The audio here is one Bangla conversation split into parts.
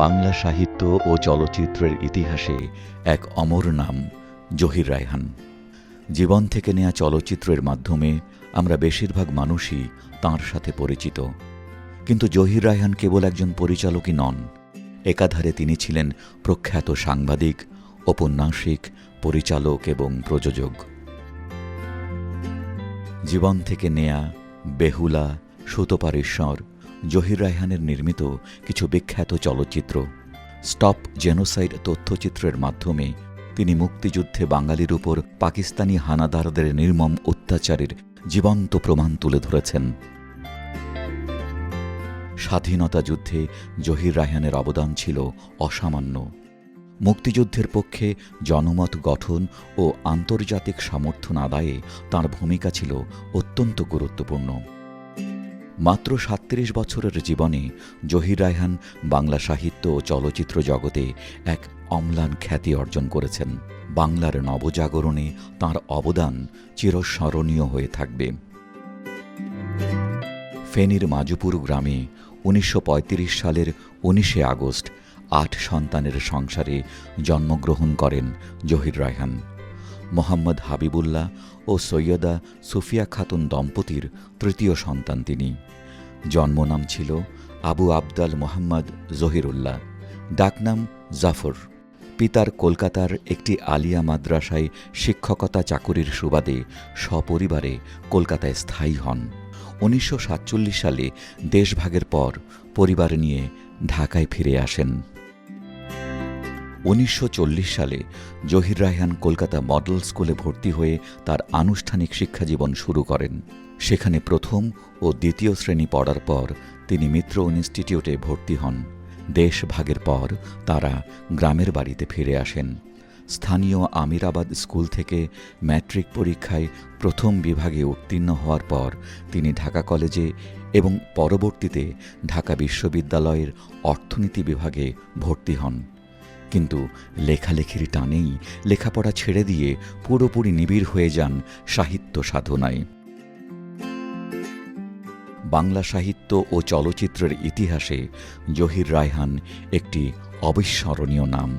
বাংলা সাহিত্য ও চলচ্চিত্রের ইতিহাসে এক অমর নাম, জহির রায়হান। জীবন থেকে নেয়া চলচ্চিত্রের মাধ্যমে আমরা বেশিরভাগ মানুষই তাঁর সাথে পরিচিত। কিন্তু জহির রায়হান কেবল একজন পরিচালকই নন। একাধারে তিনি ছিলেন প্রখ্যাত সাংবাদিক, ঔপন্যাসিক, পরিচালক এবং প্রযোজক। জীবন থেকে নেয়া বেহুলা সুতোপারেশ্বর জহির রায়হানের নির্মিত কিছু বিখ্যাত চলচ্চিত্র, স্টপ জেনোসাইড তথ্যচিত্রের মাধ্যমে তিনি মুক্তিযুদ্ধে বাঙালির উপর পাকিস্তানি হানাদারদের নির্মম অত্যাচারের জীবন্ত প্রমাণ তুলে ধরেছেন। স্বাধীনতা যুদ্ধে জহির রায়হানের অবদান ছিল অসামান্য। মুক্তিযুদ্ধের পক্ষে জনমত গঠন ও আন্তর্জাতিক সমর্থন আদায়ে তার ভূমিকা ছিল অত্যন্ত গুরুত্বপূর্ণ। মাত্র সাত্রিশ বছরের জীবনে জহির রায়হান বাংলা সাহিত্য ও চলচ্চিত্র জগতে এক অম্লান খ্যাতি অর্জন করেছেন। বাংলার নবজাগরণে তার অবদান চিরস্মরণীয় হয়ে থাকবে। ফেনীর মাজুপুর গ্রামে উনিশশো পঁয়ত্রিশ সালের উনিশে আগস্ট আট সন্তানের সংসারে জন্মগ্রহণ করেন জহির রায়হান। মোহাম্মদ হাবিবুল্লাহ ও সৈয়দা সুফিয়া খাতুন দম্পতির তৃতীয় সন্তান তিনি। জন্মনাম ছিল আবু আবদাল মোহাম্মদ জহিরুল্লাহ, ডাকনাম জাফর। পিতার কলকাতার একটি আলিয়া মাদ্রাসায় শিক্ষকতা চাকুরির সুবাদে সপরিবারে কলকাতায় স্থায়ী হন। উনিশশো সাতচল্লিশ সালে দেশভাগের পর পরিবার নিয়ে ঢাকায় ফিরে আসেন। উনিশশো চল্লিশ সালে জহির রায়হান কলকাতা মডেল স্কুলে ভর্তি হয়ে তার আনুষ্ঠানিক শিক্ষাজীবন শুরু করেন। সেখানে প্রথম ও দ্বিতীয় শ্রেণি পড়ার পর তিনি মিত্র ইনস্টিটিউটে ভর্তি হন। দেশ ভাগের পর তারা গ্রামের বাড়িতে ফিরে আসেন। স্থানীয় আমিরাবাদ স্কুল থেকে ম্যাট্রিক পরীক্ষায় প্রথম বিভাগে উত্তীর্ণ হওয়ার পর তিনি ঢাকা কলেজে এবং পরবর্তীতে ঢাকা বিশ্ববিদ্যালয়ের অর্থনীতি বিভাগে ভর্তি হন। কিন্তু লেখালেখির টানেই লেখাপড়া ছেড়ে দিয়ে পুরোপুরি নিবিড় হয়ে যান সাহিত্য সাধনায়। বাংলা সাহিত্য ও চলচ্চিত্রের ইতিহাসে জহির রায়হান একটি অবিস্মরণীয় নাম।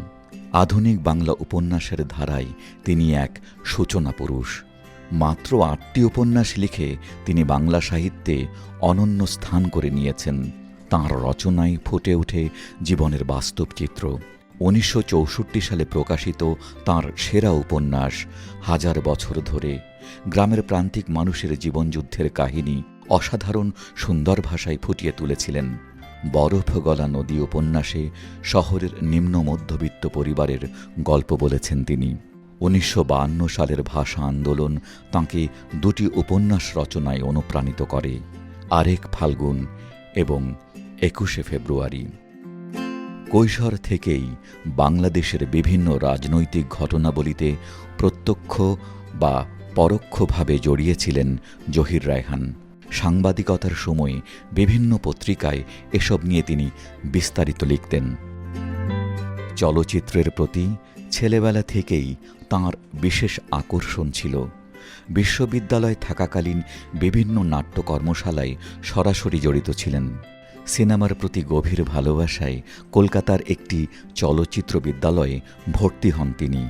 আধুনিক বাংলা উপন্যাসের ধারায় তিনি এক সূচনা পুরুষ। মাত্র আটটি উপন্যাস লিখে তিনি বাংলা সাহিত্যে অনন্য স্থান করে নিয়েছেন। তাঁর রচনায় ফুটে ওঠে জীবনের বাস্তব চিত্র। উনিশশো চৌষট্টি সালে প্রকাশিত তাঁর সেরা উপন্যাস, হাজার বছর ধরে, গ্রামের প্রান্তিক মানুষের জীবনযুদ্ধের কাহিনী অসাধারণ সুন্দর ভাষায় ফুটিয়ে তুলেছিলেন। বরফ গলা নদী উপন্যাসে শহরের নিম্ন মধ্যবিত্ত পরিবারের গল্প বলেছেন তিনি। উনিশশো বায়ান্ন সালের ভাষা আন্দোলন তাঁকে দুটি উপন্যাস রচনায় অনুপ্রাণিত করে, আরেক ফাল্গুন এবং একুশে ফেব্রুয়ারি। কৈশোর থেকেই বাংলাদেশের বিভিন্ন রাজনৈতিক ঘটনাবলিতে প্রত্যক্ষ বা পরোক্ষভাবে জড়িয়েছিলেন জহির রায়হান। সাংবাদিকতার সময়ে বিভিন্ন পত্রিকায় এসব নিয়ে তিনি বিস্তারিত লিখতেন। চলচ্চিত্রের প্রতি ছেলেবেলা থেকেই তাঁর বিশেষ আকর্ষণ ছিল। বিশ্ববিদ্যালয় থাকাকালীন বিভিন্ন নাট্য কর্মশালায় সরাসরি জড়িত ছিলেন। সিনেমার প্রতি গভীর ভালোবাসায় কলকাতার একটি চলচ্চিত্র বিদ্যালয়ে ভর্তি হন তিনি।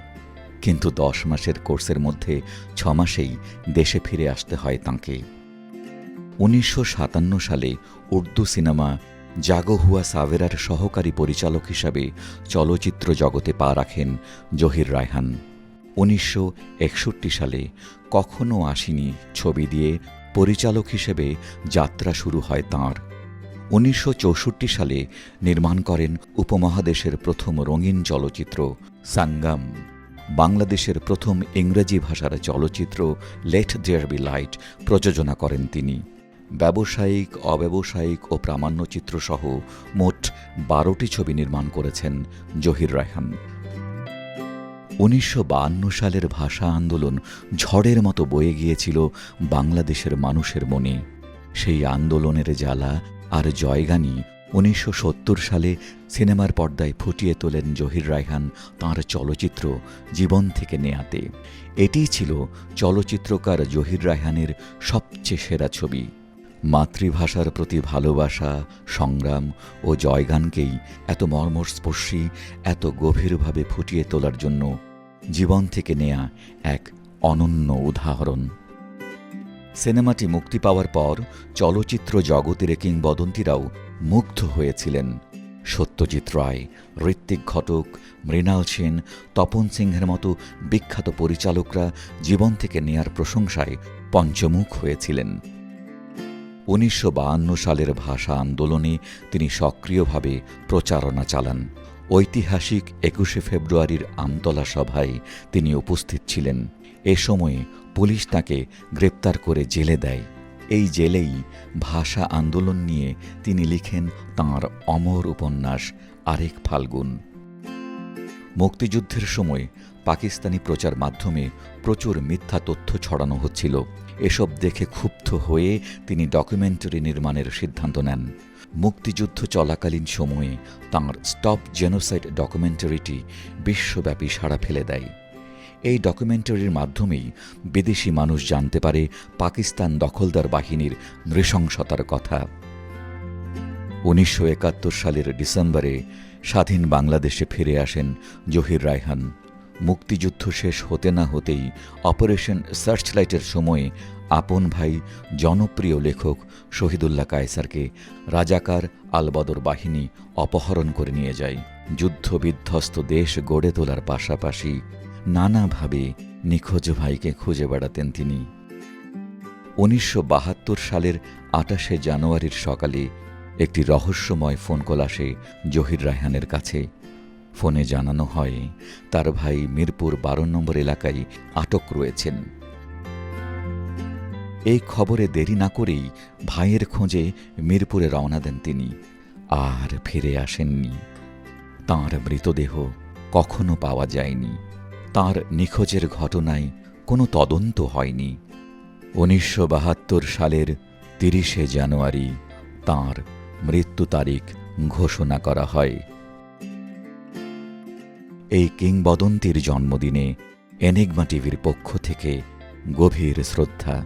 কিন্তু দশ মাসের কোর্সের মধ্যে ছ মাসেই দেশে ফিরে আসতে হয় তাঁকে। উনিশশো সাতান্ন সালে উর্দু সিনেমা জাগো হুয়া সাভেরার সহকারী পরিচালক হিসাবে চলচ্চিত্র জগতে পা রাখেন জহির রায়হান। উনিশশো একষট্টি সালে কখনো আসিনি ছবি দিয়ে পরিচালক হিসেবে যাত্রা শুরু হয় তাঁর। উনিশশো চৌষট্টি সালে নির্মাণ করেন উপমহাদেশের প্রথম রঙিন চলচ্চিত্র সাঙ্গাম। বাংলাদেশের প্রথম ইংরেজি ভাষার চলচ্চিত্র লেট দেয়ার বি লাইট প্রযোজনা করেন তিনি। ব্যবসায়িক, অব্যবসায়িক ও প্রামাণ্যচিত্র সহ মোট বারোটি ছবি নির্মাণ করেছেন জহির রায়হান। উনিশশো বায়ান্ন সালের ভাষা আন্দোলন ঝড়ের মতো বয়ে গিয়েছিল বাংলাদেশের মানুষের মনে। সেই আন্দোলনের জ্বালা আর জয়গানি উনিশশো সালে সিনেমার পর্দায় ফুটিয়ে তোলেন জহির রায়হান তাঁর চলচ্চিত্র জীবন থেকে নেয়াতে। এটিই ছিল চলচ্চিত্রকার জহির রায়হানের সবচেয়ে সেরা ছবি। মাতৃভাষার প্রতি ভালোবাসা, সংগ্রাম ও জয়গানকেই এত মর্মস্পর্শী, এত গভীরভাবে ফুটিয়ে তোলার জন্য জীবন থেকে নেয়া এক অনন্য উদাহরণ। সিনেমাটি মুক্তি পাওয়ার পর চলচ্চিত্র জগতের কিংবদন্তিরাও মুগ্ধ হয়েছিলেন। সত্যজিৎ রায় ঋত্বিক ঘটক, মৃণাল সেন, তপন সিংহের মতো বিখ্যাত পরিচালকরা জীবন থেকে নেয়ার প্রশংসায় পঞ্চমুখ হয়েছিলেন। উনিশশো সালের ভাষা আন্দোলনে তিনি সক্রিয়ভাবে প্রচারণা চালান। ঐতিহাসিক একুশে ফেব্রুয়ারির আমতলা সভায় তিনি উপস্থিত ছিলেন। এ সময়ে পুলিশ তাকে গ্রেপ্তার করে জেলে দেয়। এই জেলেই ভাষা আন্দোলন নিয়ে তিনি লিখেন তাঁর অমর উপন্যাস আরেক ফাল্গুন। মুক্তিযুদ্ধের সময় পাকিস্তানি প্রচার মাধ্যমে প্রচুর মিথ্যা তথ্য ছড়ানো হচ্ছিল। এসব দেখে ক্ষুব্ধ হয়ে তিনি ডকুমেন্টারি নির্মাণের সিদ্ধান্ত নেন। মুক্তিযুদ্ধ চলাকালীন সময়ে তাঁর স্টপ জেনোসাইড ডকুমেন্টারিটি বিশ্বব্যাপী সাড়া ফেলে দেয়। এই ডকুমেন্টারির মাধ্যমেই বিদেশি মানুষ জানতে পারে পাকিস্তান দখলদার বাহিনীর নৃশংসতার কথা। উনিশশো একাত্তর সালের ডিসেম্বরে স্বাধীন বাংলাদেশে ফিরে আসেন জহির রায়হান। মুক্তিযুদ্ধ শেষ হতে না হতেই অপারেশন সার্চলাইটের সময়ে আপন ভাই, জনপ্রিয় লেখক শহীদুল্লাহ কায়সারকে রাজাকার আলবদর বাহিনী অপহরণ করে নিয়ে যায়। যুদ্ধ বিধ্বস্ত দেশ গড়ে তোলার পাশাপাশি নানাভাবে নিখোঁজ ভাইকে খুঁজে বেড়াতেন তিনি। উনিশশো বাহাত্তর সালের আটাশে জানুয়ারির সকালে একটি রহস্যময় ফোন কল আসে জহির রায়হানের কাছে। ফোনে জানানো হয়, তার ভাই মিরপুর বারো নম্বর এলাকায় আটক রয়েছেন। এই খবরে দেরি না করেই ভাইয়ের খোঁজে মিরপুরে রওনা দেন তিনি, আর ফিরে আসেননি। তাঁর মৃতদেহ কখনো পাওয়া যায়নি। তাঁর নিখোঁজের ঘটনায় কোনো তদন্ত হয়নি। উনিশশো বাহাত্তর সালের তিরিশে জানুয়ারি তাঁর মৃত্যু তারিখ ঘোষণা করা হয়। এই কিংবদন্তির জন্মদিনে এনিগমা টিভির পক্ষ থেকে গভীর শ্রদ্ধা